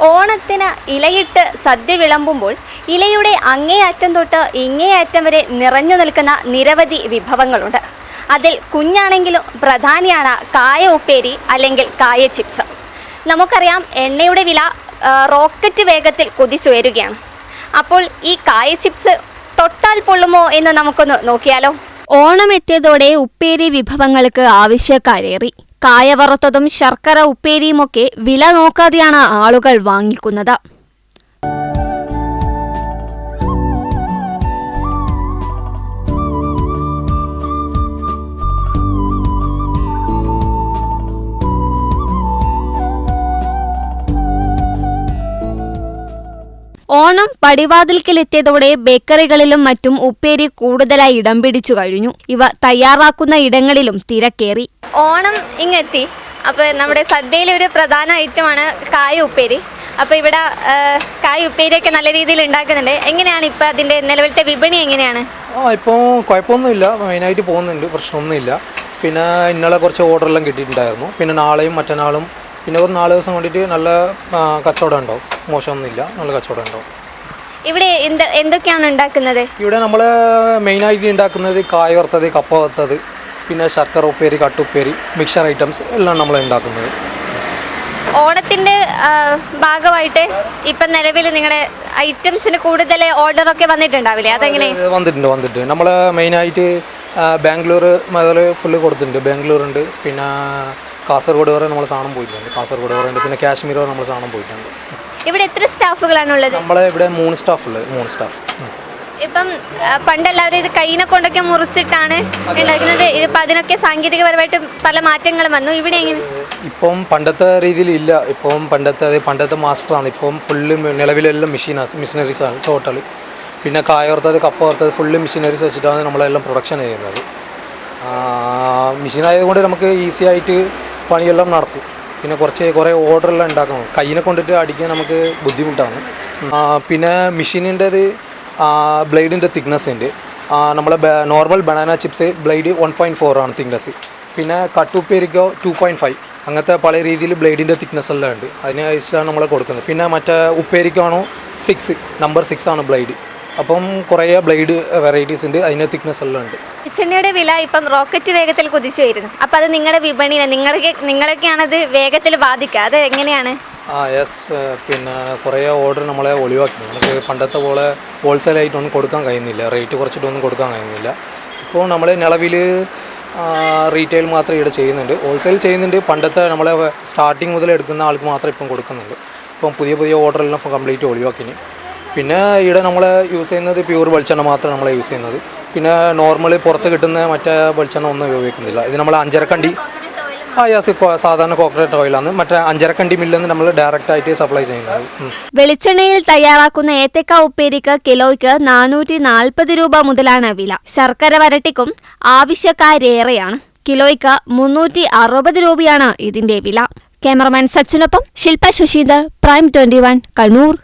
ഓണത്തിന് ഇലയിട്ട് സദ്യ വിളമ്പുമ്പോൾ ഇലയുടെ അങ്ങേയറ്റം തൊട്ട് ഇങ്ങേയറ്റം വരെ നിറഞ്ഞു നിൽക്കുന്ന നിരവധി വിഭവങ്ങളുണ്ട്. അതിൽ കുഞ്ഞാണെങ്കിലും പ്രധാനിയാണ് കായ ഉപ്പേരി അല്ലെങ്കിൽ കായ ചിപ്സ്. നമുക്കറിയാം എണ്ണയുടെ വില റോക്കറ്റ് വേഗത്തിൽ കുതിച്ചുയരുകയാണ്. അപ്പോൾ ഈ കായ ചിപ്സ് തൊട്ടാൽ പൊള്ളുമോ എന്ന് നമുക്കൊന്ന് നോക്കിയാലോ? ഓണമെത്തിയതോടെ ഉപ്പേരി വിഭവങ്ങൾക്ക് ആവശ്യക്കാരേറി. കായ വറുത്തതും ശർക്കര ഉപ്പേരിയുമൊക്കെ വില നോക്കാതെയാണ് ആളുകൾ വാങ്ങിക്കുന്നത്. ഓണം പടിവാതിൽക്കലെത്തിയതോടെ ബേക്കറികളിലും മറ്റും ഉപ്പേരി കൂടുതലായി ഇടം പിടിച്ചു കഴിഞ്ഞു. ഇവ തയ്യാറാക്കുന്ന ഇടങ്ങളിലും തിരക്കേറി. ഓണം ഇങ്ങെത്തി. അപ്പൊ നമ്മുടെ സദ്യയിലെ ഒരു പ്രധാന ഐറ്റമാണ് കായ ഉപ്പേരി. അപ്പൊ ഇവിടെ കായ ഉപ്പേരിയൊക്കെ നല്ല രീതിയിൽ ഉണ്ടാക്കുന്നുണ്ട്. എങ്ങനെയാണ് ഇപ്പൊ അതിന്റെ നിലവിലത്തെ വിപണി എങ്ങനെയാണ്? ആ ഇപ്പോൾ കുഴപ്പമൊന്നുമില്ല. മെയിനായിട്ട് പോകുന്നുണ്ട്. പ്രശ്നമൊന്നുമില്ല. പിന്നെ ഇന്നലെ കുറച്ച് ഓർഡറെല്ലാം കിട്ടിയിട്ടുണ്ടായിരുന്നു. പിന്നെ നാളെയും മറ്റന്നാളും പിന്നെ ഒരു നാല് ദിവസം വേണ്ടിയിട്ട് നല്ല കച്ചവടം ഉണ്ടാവും. മോശമൊന്നുമില്ല. നല്ല കച്ചവടം ഉണ്ടാവും. ഇവിടെ എന്ത് എന്തൊക്കെയാണ് ഉണ്ടാക്കുന്നത്? ഇവിടെ നമ്മൾ മെയിനായിട്ട് ഉണ്ടാക്കുന്നത് കായ വറുത്തത് കപ്പ വറുത്തത് പിന്നെ ശർക്കര ഉപ്പേരി കട്ടുപ്പേരി മിക്സർ ഐറ്റംസ് എല്ലാം നമ്മൾ ഉണ്ടാക്കുന്നത്. ഓണത്തിന്റെ ഭാഗമായിട്ട് ഇപ്പൊ നിലവിൽ നിങ്ങളുടെ ഐറ്റംസിന് കൂടുതൽ ഓർഡർ ഒക്കെ വന്നിട്ടുണ്ടാവില്ലേ? അതെങ്ങനെ? വന്നിട്ടുണ്ട് വന്നിട്ടുണ്ട്. നമ്മൾ മെയിനായിട്ട് ബാംഗ്ലൂർ മുതൽ ഫുള്ള് കൊടുത്തിട്ടുണ്ട്. ബാംഗ്ലൂർ ഉണ്ട് പിന്നെ കാസർഗോഡ് വരെ നമ്മൾ സാധനം പോയിട്ടുണ്ട്. കാസർഗോഡ് വരെ ഉണ്ട് പിന്നെ കാശ്മീർ വരെ നമ്മൾ സാധനം പോയിട്ടുണ്ട്. ഇവിടെ എത്ര സ്റ്റാഫുകളാണ് ഉള്ളത്? നമ്മളെ ഇവിടെ മൂന്ന് സ്റ്റാഫ് ഉള്ളത് മൂന്ന് സ്റ്റാഫ്. ഇപ്പം പണ്ടെല്ലാവരും പണ്ട് എല്ലാവരും ഇത് കൈനെ കൊണ്ടൊക്കെ മുറിച്ചിട്ടാണ് ഉണ്ടാക്കുന്നത് ഇപ്പം അതിനൊക്കെ സാങ്കേതികപരമായിട്ട് പല മാറ്റങ്ങളും വന്നു. ഇവിടെ എങ്ങനെ? ഇപ്പം പണ്ടത്തെ രീതിയിൽ ഇല്ല. ഇപ്പം പണ്ടത്തെ പണ്ടത്തെ മാസ്റ്ററാണ്. ഇപ്പം ഫുള്ള് നിലവിലെല്ലാം മെഷീനാണ് മെഷീനറീസ് ആണ് ടോട്ടൽ പിന്നെ കായോർത്തത് കപ്പോർത്തത് ഫുള്ള് മെഷീനറീസ് വെച്ചിട്ടാണ് നമ്മളെല്ലാം പ്രൊഡക്ഷൻ ചെയ്യുന്നത്. മെഷീൻ ആയതുകൊണ്ട് നമുക്ക് ഈസി ആയിട്ട് പണിയെല്ലാം നടക്കും. പിന്നെ കുറച്ച് കുറേ ഓർഡറെല്ലാം ഉണ്ടാക്കണം. കയ്യിനെ കൊണ്ടിട്ട് അടിക്കാൻ നമുക്ക് ബുദ്ധിമുട്ടാണ്. പിന്നെ മെഷീനിന്റെത് ബ്ലേഡിന്റെ തിക്നെസ് ഉണ്ട്. നമ്മളെ normal banana chips blade one point four ആണ് തിക്നെസ് പിന്നെ കട്ടുപ്പേരിക്കോ ടു പോയിന്റ് ഫൈവ് അങ്ങനത്തെ പല രീതിയിൽ ബ്ലേഡിന്റെ തിക്നെസ് എല്ലാം ഉണ്ട്. അതിനനുസരിച്ചാണ് നമ്മൾ കൊടുക്കുന്നത്. പിന്നെ മറ്റേ ഉപ്പേരിക്കാണോ സിക്സ് നമ്പർ സിക്സ് ആണ് ബ്ലേഡ്. അപ്പം കുറേ ബ്ലേഡ് വെറൈറ്റീസ് ഉണ്ട് അതിന്റെ തിക്നെസ് എല്ലാം ഉണ്ട്. വെളിച്ചെണ്ണയുടെ വില ഇപ്പം റോക്കറ്റ് വേഗത്തിൽ കുതിച്ചു വരുന്നു. അപ്പം അത് നിങ്ങളുടെ വിപണിയിൽ നിങ്ങളൊക്കെ നിങ്ങളൊക്കെയാണത് വേഗത്തിൽ ബാധിക്കുക. അത് എങ്ങനെയാണ് ആ യെസ് പിന്നെ കുറേ ഓർഡർ നമ്മളെ ഒഴിവാക്കി. നമുക്ക് പണ്ടത്തെ പോലെ ഹോൾസെയിലായിട്ടൊന്നും കൊടുക്കാൻ കഴിയുന്നില്ല. റേറ്റ് കുറച്ചിട്ടൊന്നും കൊടുക്കാൻ കഴിയുന്നില്ല. ഇപ്പോൾ നമ്മൾ നിലവിൽ റീറ്റെയിൽ മാത്രം ഇവിടെ ചെയ്യുന്നുണ്ട്. ഹോൾസെയിൽ ചെയ്യുന്നുണ്ട്. പണ്ടത്തെ നമ്മളെ സ്റ്റാർട്ടിങ് മുതൽ എടുക്കുന്ന ആൾക്ക് മാത്രം ഇപ്പം കൊടുക്കുന്നുണ്ട്. ഇപ്പം പുതിയ പുതിയ ഓർഡറെല്ലാം ഇപ്പം കംപ്ലീറ്റ് ഒഴിവാക്കിന് പിന്നെ ഇവിടെ നമ്മൾ യൂസ് ചെയ്യുന്നത് പ്യൂർ വെളിച്ചെണ്ണ മാത്രം നമ്മളെ യൂസ് ചെയ്യുന്നത്. പിന്നെ നോർമലി പുറത്ത് കിട്ടുന്ന മറ്റേ വെളിച്ചെണ്ണ ഒന്നും ഉപയോഗിക്കുന്നില്ല. ഇത് നമ്മൾ അഞ്ചരക്കണ്ടി. സാധാരണ ഓയിലാണ് മില്ലിൽ നിന്ന് നമ്മൾ ഡയറക്റ്റ് ആയിട്ട് സപ്ലൈ വെളിച്ചെണ്ണയിൽ തയ്യാറാക്കുന്ന ഏത്തക്ക ഉപ്പേരിക്ക് കിലോയ്ക്ക് നാനൂറ്റി നാൽപ്പത് രൂപ മുതലാണ് വില. ശർക്കര വരട്ടിക്കും ആവശ്യക്കാരേറെയാണ്. കിലോയ്ക്ക് മുന്നൂറ്റി അറുപത് രൂപയാണ് ഇതിന്റെ വില. Cameraman സച്ചിനൊപ്പം Shilpa Sasidhar prime twenty one Kannur.